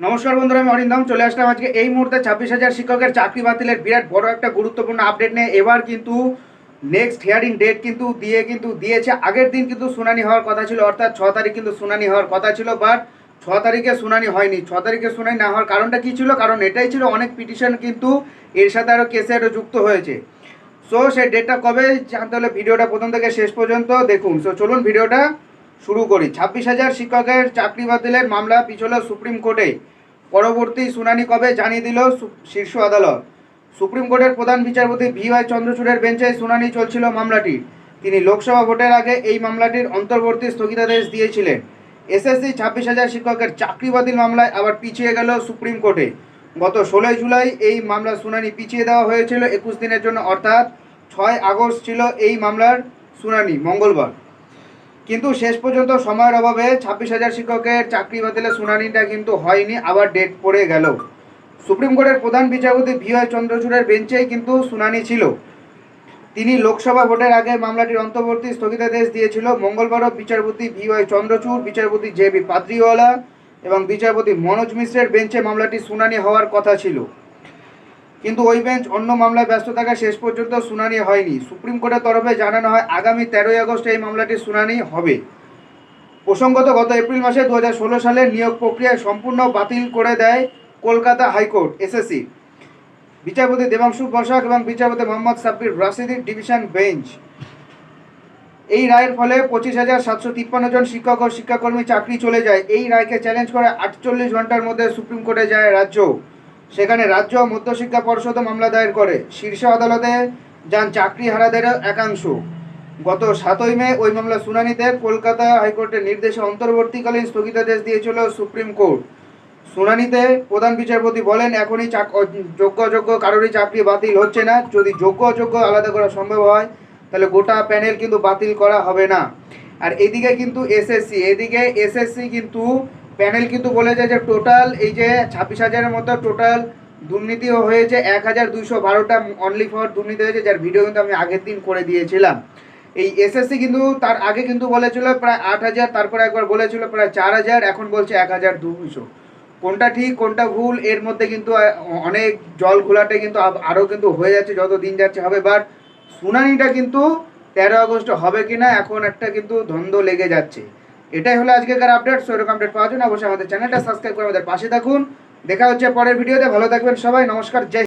নমস্কার বন্ধুরা, আমি অরিন্দম চলে আসলাম আজকে এই মুহূর্তে ছাব্বিশ হাজার শিক্ষকের চাকরি বাতিলের বিরাট বড় একটা গুরুত্বপূর্ণ আপডেট নিয়ে। এবার কিন্তু নেক্সট হিয়ারিং ডেট কিন্তু দিয়ে কিন্তু দিয়েছে। আগের দিন কিন্তু শুনানি হওয়ার কথা ছিল, অর্থাৎ ছ তারিখ কিন্তু শুনানি হওয়ার কথা ছিল বাট ছ তারিখে শুনানি হয়নি। ছ তারিখে শুনানি না হওয়ার কারণটা কী ছিল? কারণ এটাই ছিল অনেক পিটিশন কিন্তু এর সাথে আরও কেসে আরও যুক্ত হয়েছে। সো সেই ডেটটা কবে? জানতে হলে ভিডিওটা প্রথম থেকে শেষ পর্যন্ত দেখুন। সো চলুন ভিডিওটা শুরু করি। ছাব্বিশ হাজার শিক্ষকের চাকরি বাতিলের মামলা পিছল সুপ্রিম কোর্টে পরবর্তী শুনানি কবে জানিয়ে দিল শীর্ষ আদালত। সুপ্রিম কোর্টের প্রধান বিচারপতি ভি ওয়াই চন্দ্রচূড়ের বেঞ্চে শুনানি চলছিল মামলাটি তিনি লোকসভা ভোটের আগে এই মামলাটির অন্তর্বর্তী স্থগিতাদেশ দিয়েছিলেন। এসএসসি ছাব্বিশ হাজার শিক্ষকের চাকরি বাতিল মামলায় আবার পিছিয়ে গেল সুপ্রিম কোর্টে। গত ষোলোই জুলাই এই মামলার শুনানি পিছিয়ে দেওয়া হয়েছিল একুশ দিনের জন্য, অর্থাৎ ছয় আগস্ট ছিল এই মামলার শুনানি, মঙ্গলবার। কিন্তু শেষ পর্যন্ত সময়ের অভাবে ছাব্বিশ হাজার শিক্ষকের চাকরি বাতিলের শুনানিটা কিন্তু হয়নি, আবার ডেট পড়ে গেল। সুপ্রিম কোর্টের প্রধান বিচারপতি ভি ওয়াই চন্দ্রচূড়ের বেঞ্চেই কিন্তু শুনানি ছিল। তিনি লোকসভা ভোটের আগে মামলাটির অন্তর্বর্তী স্থগিতাদেশ দিয়েছিল। মঙ্গলবারও বিচারপতি ভি ওয়াই চন্দ্রচূড়, বিচারপতি জে বি পাদ্রিওয়ালা এবং বিচারপতি মনোজ মিশ্রের বেঞ্চে মামলাটি শুনানি হওয়ার কথা ছিল। কিন্তু ওই বেঞ্চ অন্য মামলায় ব্যস্ত থাকা শেষ পর্যন্ত শুনানি হয়নি। সুপ্রিম কোর্টের তরফে জানানো হয়, আগামী তেরোই আগস্ট এই মামলাটির শুনানি হবে। প্রসঙ্গত, গত এপ্রিল মাসে দু সালের নিয়োগ প্রক্রিয়া সম্পূর্ণ বাতিল করে দেয় কলকাতা হাইকোর্ট এসএসসি বিচারপতি দেবাংশু বসাক এবং বিচারপতি মোহাম্মদ সাব্বির রাশিদির ডিভিশন বেঞ্চ। এই রায়ের ফলে পঁচিশ হাজার সাতশো তিপ্পান্ন জন শিক্ষক ও শিক্ষাকর্মী চাকরি চলে যায়। এই রায়কে চ্যালেঞ্জ করে আটচল্লিশ ঘণ্টার মধ্যে সুপ্রিম কোর্টে যায় রাজ্য। সেখানে রাজ্য মধ্যশিক্ষা পর্ষদও মামলা দায়ের করে। শীর্ষ আদালতে যান চাকরি হারাদের একাংশ। গত সাতই মে ওই মামলা শুনানিতে কলকাতা হাইকোর্টের নির্দেশে অন্তর্বর্তীকালীন স্থগিতাদেশ দিয়েছিল সুপ্রিম কোর্ট। শুনানিতে প্রধান বিচারপতি বলেন, এখনই চাক যোগ্য যোগ্য কারোরই চাকরি বাতিল হচ্ছে না। যদি যোগ্য অযোগ্য আলাদা করা সম্ভব হয়, তাহলে গোটা প্যানেল কিন্তু বাতিল করা হবে না। আর এদিকে কিন্তু এসএসসি, এদিকে এসএসসি কিন্তু প্যানেল কিন্তু বলেছে যে টোটাল এই যে ছাব্বিশ হাজারের মতো টোটাল দুর্নীতি হয়েছে। এক হাজার দুইশো বারোটা অনলি ফর দুর্নীতি হয়েছে, যার ভিডিও কিন্তু আমি আগের দিন করে দিয়েছিলাম। এই এসএসসি কিন্তু তার আগে কিন্তু বলেছিল প্রায় আট হাজার, তারপরে একবার বলেছিল প্রায় চার হাজার, এখন বলছে এক হাজার দুশো কোনটা ঠিক, কোনটা ভুল, এর মধ্যে কিন্তু অনেক জল ঘোলাটে কিন্তু আরও কিন্তু হয়ে যাচ্ছে, যত দিন যাচ্ছে হবে। বাট শুনানিটা কিন্তু তেরো আগস্ট হবে কিনা, এখন একটা কিন্তু ধন্দ লেগে যাচ্ছে। এটাই হলো আজকেকার আপডেট সো এরকম আপডেট পাওয়ার জন্য অবশ্যই আমাদের চ্যানেলটা সাবস্ক্রাইব করে আমাদের পাশে থাকুন। দেখা হচ্ছে পরের ভিডিওতে, ভালো থাকবেন সবাই, নমস্কার, জয়